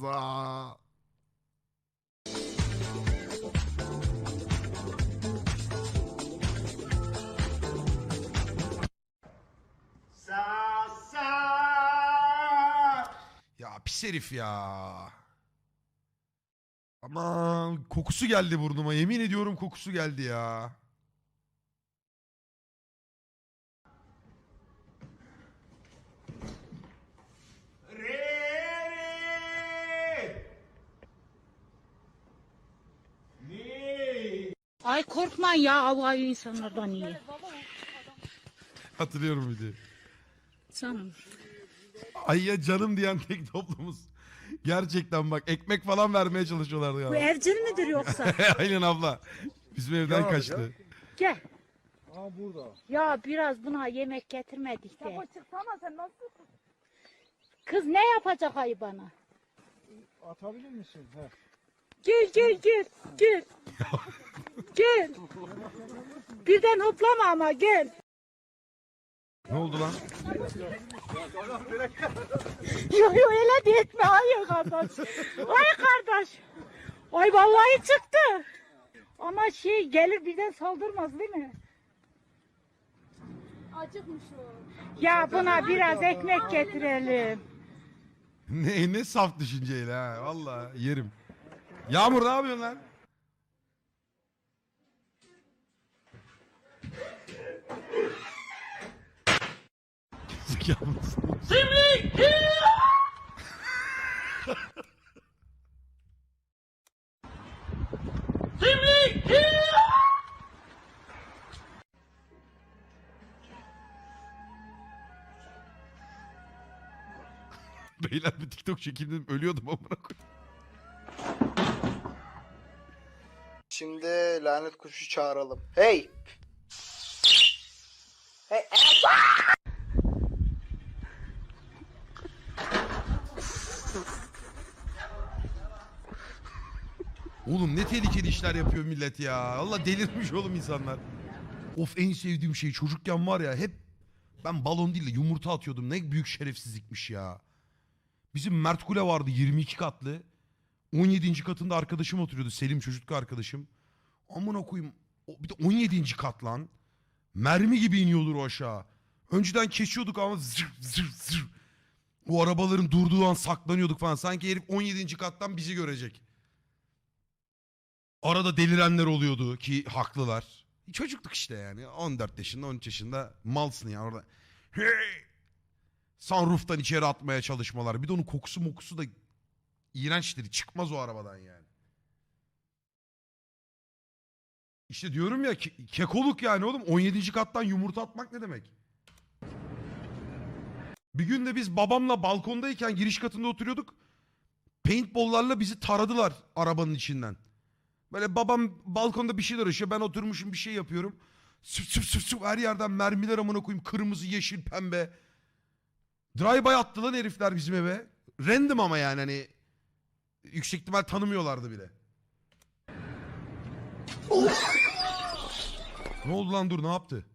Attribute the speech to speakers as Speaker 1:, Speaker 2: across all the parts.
Speaker 1: za.
Speaker 2: Sa sa.
Speaker 1: Ya pis herif ya. Aman kokusu geldi burnuma. Yemin ediyorum kokusu geldi ya.
Speaker 3: Ay korkma ya havayı insanlardan iyi.
Speaker 1: Hatırlıyorum videoyu.
Speaker 3: Canım.
Speaker 1: Ay ya canım diyen tek toplumuz. Gerçekten bak ekmek falan vermeye çalışıyorlardı
Speaker 3: Bu
Speaker 1: ya.
Speaker 3: evcil midir yoksa?
Speaker 1: Aynen abla. Bizim evden kaçtı.
Speaker 3: Gel.
Speaker 4: Aa burada.
Speaker 3: Ya biraz buna yemek getirmedik de.
Speaker 5: Çıksana sen nasıl?
Speaker 3: Kız ne yapacak ayı bana?
Speaker 4: Atabilir misin? He.
Speaker 3: Gel gel gel gel. Gel. Birden hoplama ama gel.
Speaker 1: Ne oldu lan?
Speaker 3: Yok yok öyle de etme hayır kardeş. Ay kardeş. Ay vallahi çıktı. Ama şey gelir birden saldırmaz değil mi?
Speaker 5: Acıkmış o.
Speaker 3: Ya buna biraz ekmek getirelim.
Speaker 1: Ne ne saf düşünceyle ha. Valla yerim. Yağmur ne yapıyorsun lan? Zekalı mısın? Beyler bir TikTok çekildim ölüyordum amına koyayım.
Speaker 6: Şimdi lanet kuşu çağıralım. Hey! Hey!
Speaker 1: Oğlum ne tehlikeli işler yapıyor millet ya. Allah delirmiş oğlum insanlar. Of en sevdiğim şey çocukken var ya hep ben balon değil de yumurta atıyordum. Ne büyük şerefsizlikmiş ya. Bizim Mert Kule vardı 22 katlı. 17. katında arkadaşım oturuyordu. Selim çocukluk arkadaşım. Amına koyayım. Bir de 17. kat lan. Mermi gibi iniyordur o aşağı. Önceden kesiyorduk ama zır zır zır. O arabaların durduğu an saklanıyorduk falan. Sanki herif 17. kattan bizi görecek. Arada delirenler oluyordu ki haklılar. Çocukluk işte yani. 14 yaşında 13 yaşında malsın ya orada. Hey! Sunroof'tan içeri atmaya çalışmalar. Bir de onun kokusu mokusu da iğrençtir. Çıkmaz o arabadan yani. İşte diyorum ya ke- kekoluk yani oğlum. 17. kattan yumurta atmak ne demek? Bir gün de biz babamla balkondayken giriş katında oturuyorduk. Paintball'larla bizi taradılar arabanın içinden. Böyle babam balkonda bir şeyler uğraşıyor. Ben oturmuşum bir şey yapıyorum. Süp süp süp süp her yerden mermiler amına koyayım. Kırmızı, yeşil, pembe. Drive-by attı lan herifler bizim eve. Random ama yani hani. Yüksek ihtimal tanımıyorlardı bile. ne oldu lan dur ne yaptı?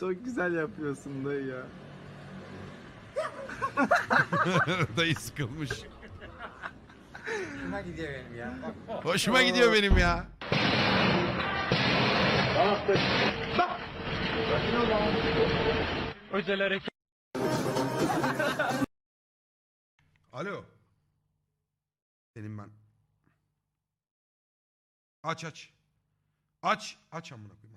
Speaker 4: Çok güzel yapıyorsun dayı ya.
Speaker 1: Dayı sıkılmış.
Speaker 4: Hoşuma gidiyor benim ya.
Speaker 1: Hoşuma gidiyor benim ya. Alo. Senin ben. Aç aç. Aç. Aç amına koyayım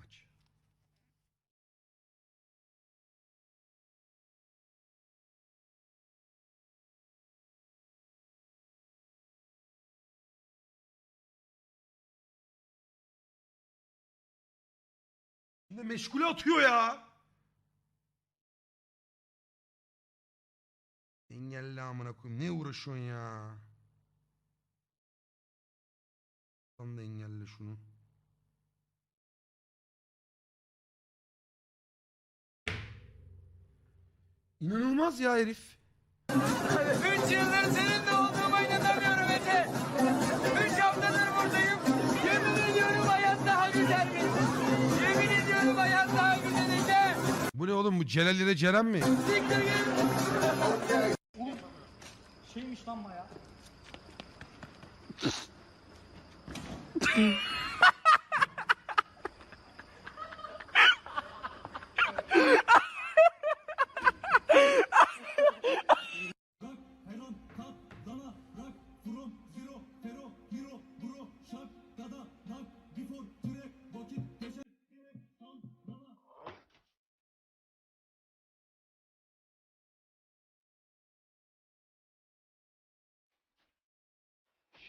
Speaker 1: Yine meşgule atıyor ya. Engelli amına koyayım. Ne uğraşıyorsun ya? Sen de engelle şunu. İnanılmaz ya herif.
Speaker 7: Üç yıldır seninle
Speaker 1: oğlum bu Celal ile Ceren mi?
Speaker 7: Siktir git.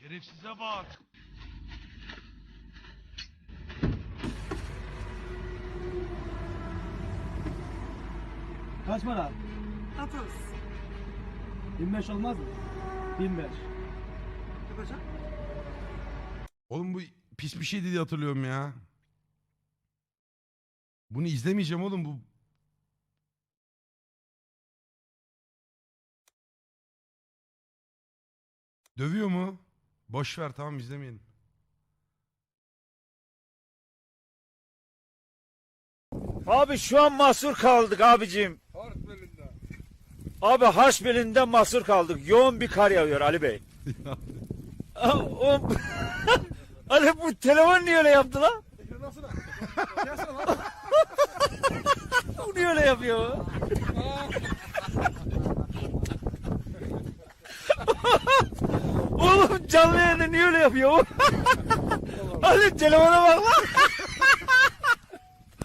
Speaker 1: Şerefsize bak.
Speaker 8: Kaç para? 30. 25 olmaz mı? 25.
Speaker 1: Oğlum bu pis bir şey diye hatırlıyorum ya. Bunu izlemeyeceğim oğlum bu. Dövüyor mu? Boş ver tamam izlemeyelim.
Speaker 9: Abi şu an mahsur kaldık abicim. Abi harç belinde mahsur kaldık. Yoğun bir kar yağıyor Ali Bey. Aa, o... Ali bu telefon niye öyle yaptı lan? bu niye öyle yapıyor? Oğlum canlı yayında niye öyle yapıyor? Ali telefona bak lan.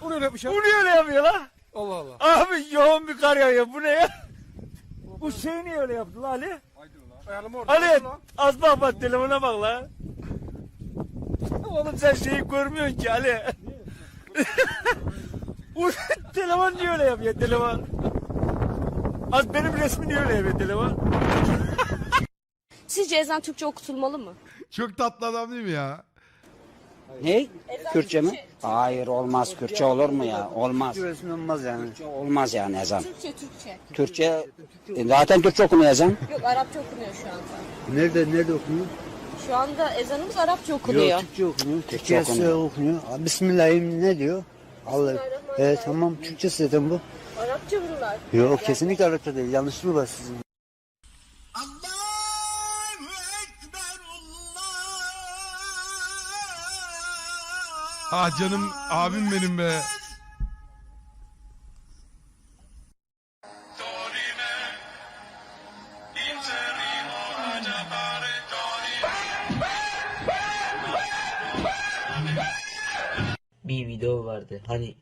Speaker 10: Bu ne yapmış
Speaker 9: Bu niye öyle yapıyor lan?
Speaker 10: Allah Allah.
Speaker 9: Abi yoğun bir kar yağıyor. Bu ne ya? Bu şey niye öyle yaptı lan Ali?
Speaker 10: Ayarlama orada.
Speaker 9: Ali az bak bak telefona bak lan. Oğlum sen şeyi görmüyorsun ki Ali. Bu telefon niye öyle yapıyor telefon? Az benim resmi niye öyle yapıyor telefon?
Speaker 11: Sizce ezan Türkçe okutulmalı mı?
Speaker 1: Çok tatlı adam değil mi ya?
Speaker 12: Ne? Kürtçe mi? Hayır olmaz. Kürtçe olur mu ya? Olmaz.
Speaker 10: olmaz yani.
Speaker 12: Kürtçe olmaz yani ezan.
Speaker 11: Türkçe Türkçe.
Speaker 12: Türkçe e, zaten Türkçe okunuyor ezan.
Speaker 11: Yok Arapça okunuyor şu anda.
Speaker 10: Nerede nerede okunuyor?
Speaker 11: Şu anda ezanımız Arapça okunuyor.
Speaker 10: Türkçe okunuyor.
Speaker 12: Türkçe okunuyor.
Speaker 10: okunuyor. Bismillahirrahmanirrahim ne diyor? Allah. Evet tamam Türkçe zaten bu.
Speaker 11: Arapça bunlar.
Speaker 10: Yok kesinlikle Arapça değil. Yanlışlığı var sizin.
Speaker 1: Ah canım abim benim be.
Speaker 13: bir video vardı. Hani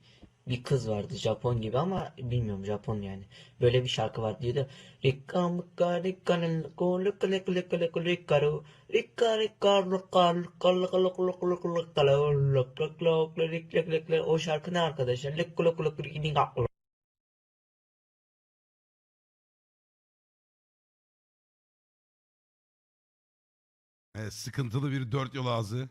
Speaker 13: bir kız vardı Japon gibi ama bilmiyorum Japon yani. Böyle bir şarkı var diyordu. Rika mika rika nilko lika lika lika lika lika ru rika rika rika lika lika lika lika lika lika lu, lika lika lika lika lika lika. O şarkı ne arkadaşlar? Lika lika lika lika.
Speaker 1: Evet, sıkıntılı bir dört yol ağzı.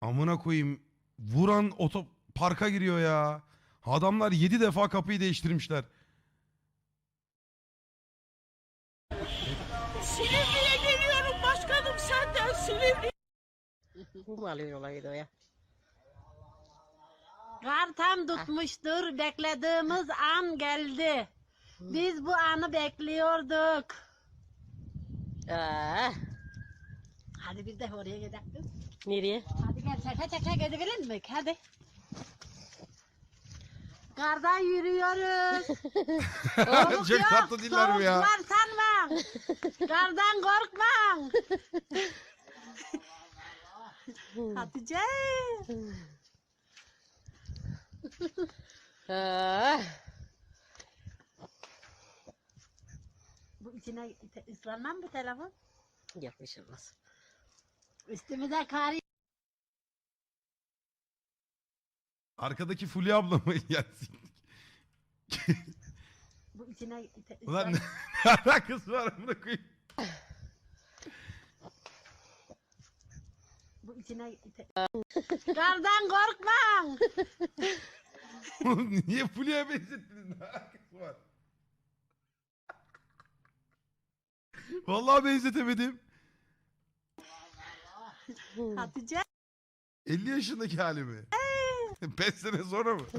Speaker 1: Amına koyayım. Vuran otoparka giriyor ya. Adamlar yedi defa kapıyı değiştirmişler.
Speaker 14: Silivri'ye geliyorum başkanım senden Silivri.
Speaker 15: Bu alıyor olayı da ya.
Speaker 14: Kar tam tutmuştur. Beklediğimiz an geldi. Biz bu anı bekliyorduk.
Speaker 15: Aa,
Speaker 14: Hadi biz de oraya gidelim.
Speaker 15: nereye?
Speaker 14: Çeke çeke gidelim mi? Hadi. Kardan yürüyoruz. Soğuk
Speaker 1: Çok
Speaker 14: yok,
Speaker 1: tatlı diller bu ya.
Speaker 14: soğuk var sanma. Kardan korkma. Hatice.
Speaker 15: Aa,
Speaker 14: Bu içine ıslanmam bu telefon.
Speaker 15: yakışılmaz.
Speaker 14: Üstümüze kar
Speaker 1: Arkadaki Fulya abla mı? Ya,
Speaker 14: bu içine
Speaker 1: Ulan ne ne alakası var amına koyayım?
Speaker 14: bu içine Kardan korkma.
Speaker 1: Oğlum niye Fulya'ya benzettiniz? Ne alakası var? Vallahi benzetemedim.
Speaker 14: Hatice.
Speaker 1: 50 yaşındaki halimi. 5 sene sonra mı?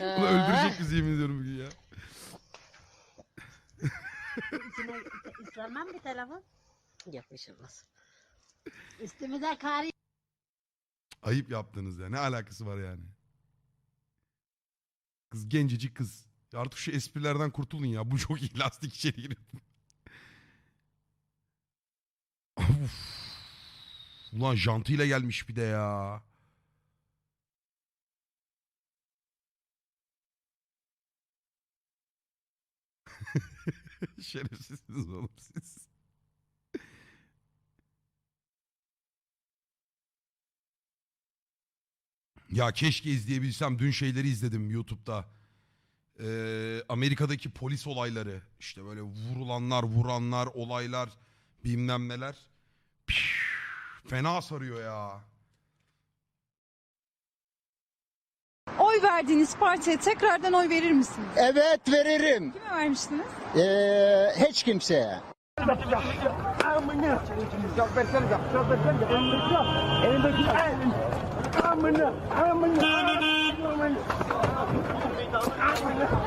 Speaker 1: Bunu öldürecek bizi yemin ediyorum bugün ya.
Speaker 15: İstemem bir telefon. Yapışılmaz.
Speaker 14: Üstümüze kar
Speaker 1: Ayıp yaptınız ya. Ne alakası var yani? Kız gencecik kız. Artık şu esprilerden kurtulun ya. Bu çok iyi lastik içeri girip. Ulan jantıyla gelmiş bir de ya. Şerefsizsiniz oğlum siz. Ya keşke izleyebilsem. Dün şeyleri izledim YouTube'da. Ee, Amerika'daki polis olayları. İşte böyle vurulanlar, vuranlar, olaylar, bilmem neler. Fena sarıyor ya.
Speaker 16: Oy verdiğiniz partiye tekrardan oy verir misiniz?
Speaker 17: Evet veririm.
Speaker 16: Kime vermiştiniz?
Speaker 17: Ee, hiç kimseye.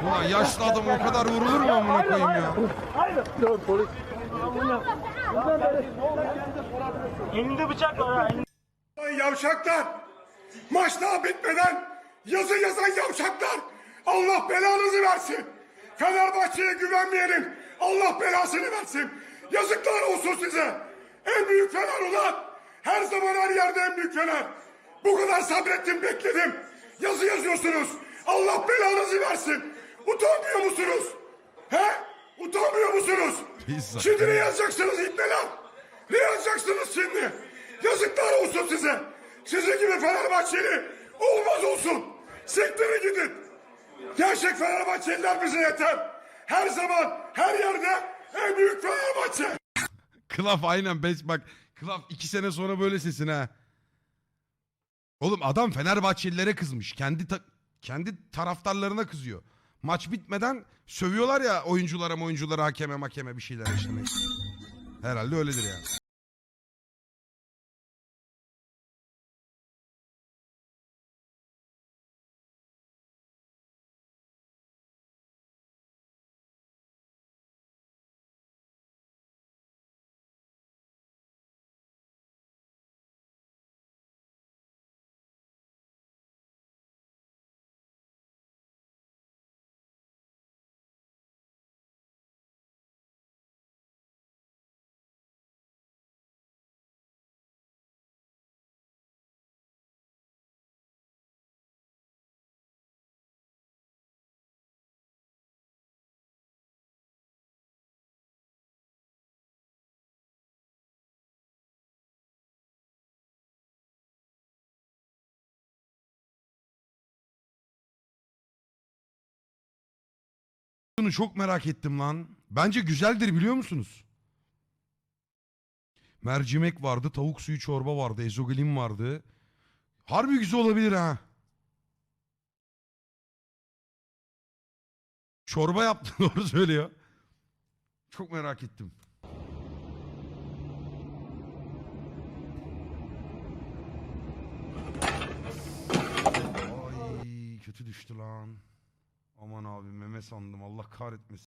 Speaker 1: Ulan yaşlı adam o kadar vurulur mu amına koyayım ya?
Speaker 8: Elinde bıçak var ha.
Speaker 18: Yavşaklar! Maç daha bitmeden yazı yazan yavşaklar! Allah belanızı versin! Fenerbahçe'ye güvenmeyenin Allah belasını versin! Yazıklar olsun size! En büyük Fener ulan! Her zaman her yerde en büyük Fener! Bu kadar sabrettim bekledim! Yazı yazıyorsunuz! Allah belanızı versin! Utanmıyor musunuz? He? Utanmıyor musunuz?
Speaker 1: Biz
Speaker 18: Şimdi ne yazacaksınız ibneler? Ne yazacaksınız şimdi? Yazıklar olsun size. Sizin gibi Fenerbahçeli olmaz olsun. Sektere gidin. Gerçek Fenerbahçeliler bize yeter. Her zaman, her yerde en büyük Fenerbahçe.
Speaker 1: Klaf aynen beş bak. Klaf iki sene sonra böyle sesin ha. Oğlum adam Fenerbahçelilere kızmış. Kendi ta- kendi taraftarlarına kızıyor. Maç bitmeden sövüyorlar ya oyunculara oyunculara hakeme makeme bir şeyler işte. Herhalde öyledir yani. Bunu çok merak ettim lan. Bence güzeldir biliyor musunuz? Mercimek vardı, tavuk suyu çorba vardı, ezogelin vardı. Harbi güzel olabilir ha. Çorba yaptı doğru söylüyor. Çok merak ettim. Ay kötü düştü lan. Aman abi meme sandım Allah kahretmesin.